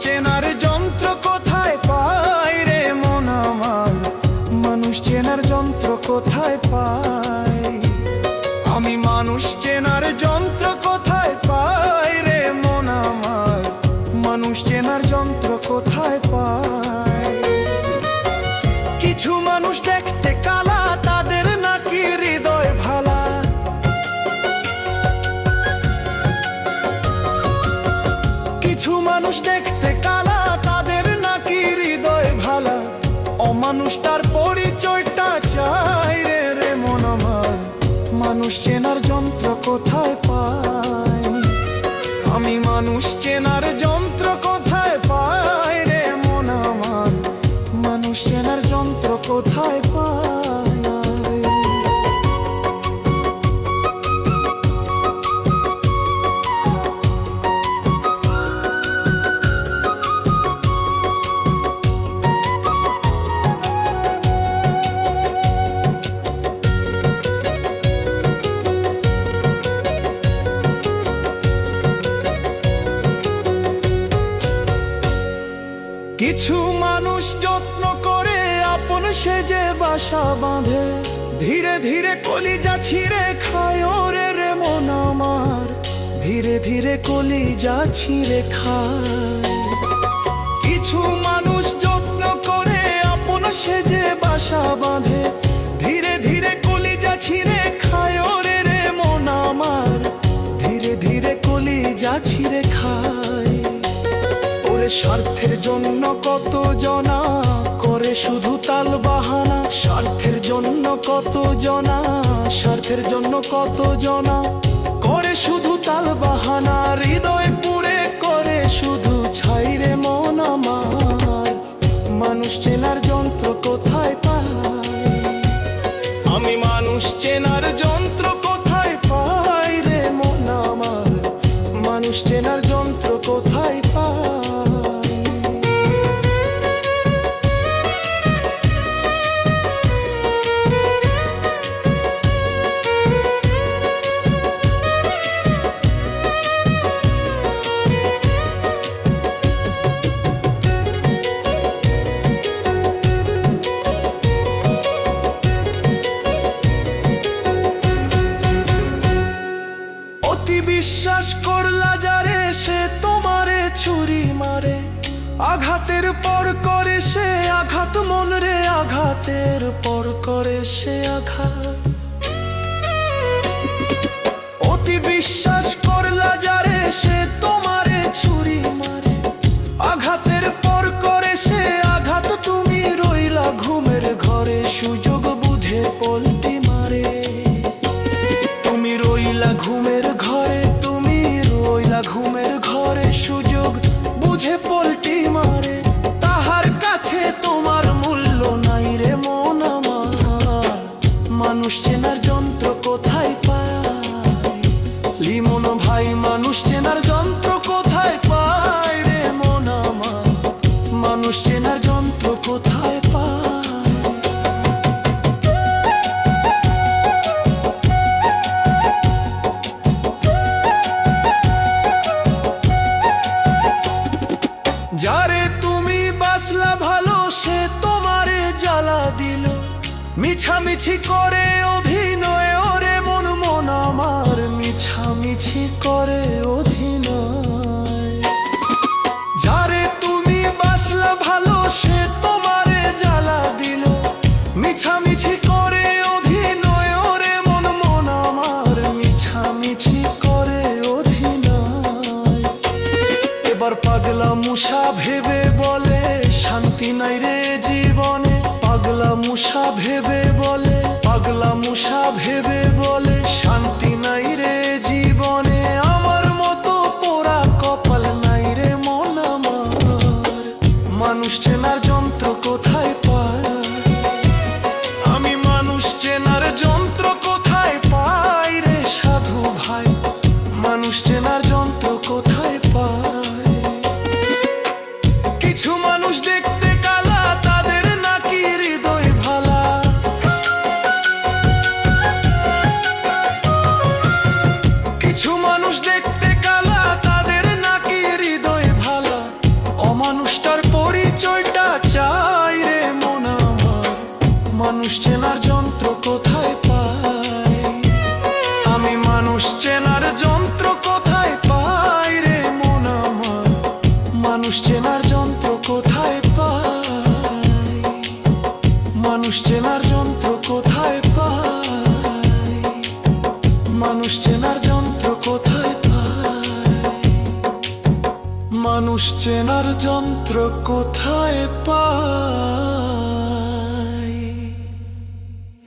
চেনার যন্ত্র কোথায় পায় রে মন আমার? মানুষ চেনার যন্ত্র কোথায় পায়? আমি মানুষ চেনার যন্ত্র অমানুষটার পরিচয়টা চাই রে রে মন আমার। মানুষ চেনার যন্ত্র কোথায় পাই আমি মানুষ চেনার যন্ত্র কিছু মানুষ যত্ন করে আপন সেজে বাসা বাঁধে। ধীরে ধীরে কলিজা ছিঁড়ে খায় ওরে রে মন আমার। ধীরে ধীরে কলিজা ছিঁড়ে খায়। কিছু মানুষ যত্ন করে আপন সেজে বাসা বাঁধে। ধীরে ধীরে কলিজা ছিঁড়ে খায় ওরে রে মন আমার। ধীরে ধীরে কলিজা ছিঁড়ে স্বার্থের জন্য কত জনা? করে শুধু তাল বাহানা। স্বার্থের জন্য কত জনা? স্বার্থের জন্য কত জনা? করে শুধু পর করে সে আঘাত, মন রে আঘাতের পর করে সে আঘাত। অতি বিশ্বাস করলা যারে, সে তোমারে ছুরি মারে। আঘাতের পর করে সে আঘাত, তুমি রইলা ঘুমের ঘরে, সুযোগ বুঝে পল্টি যারে তুমি বাসলা ভালো সে তোমারে জ্বালা দিল। মিছামিছি করে অভিনয় মুসা ভেবে বলে, শান্তি নাই রে জীবনে। পাগলা মুসা ভেবে বলে, পাগলা মুসা ভেবে বলে, শান্তি চেনার যন্ত্র কোথায় পায়? মানুষ চেনার যন্ত্র কোথায় পায়?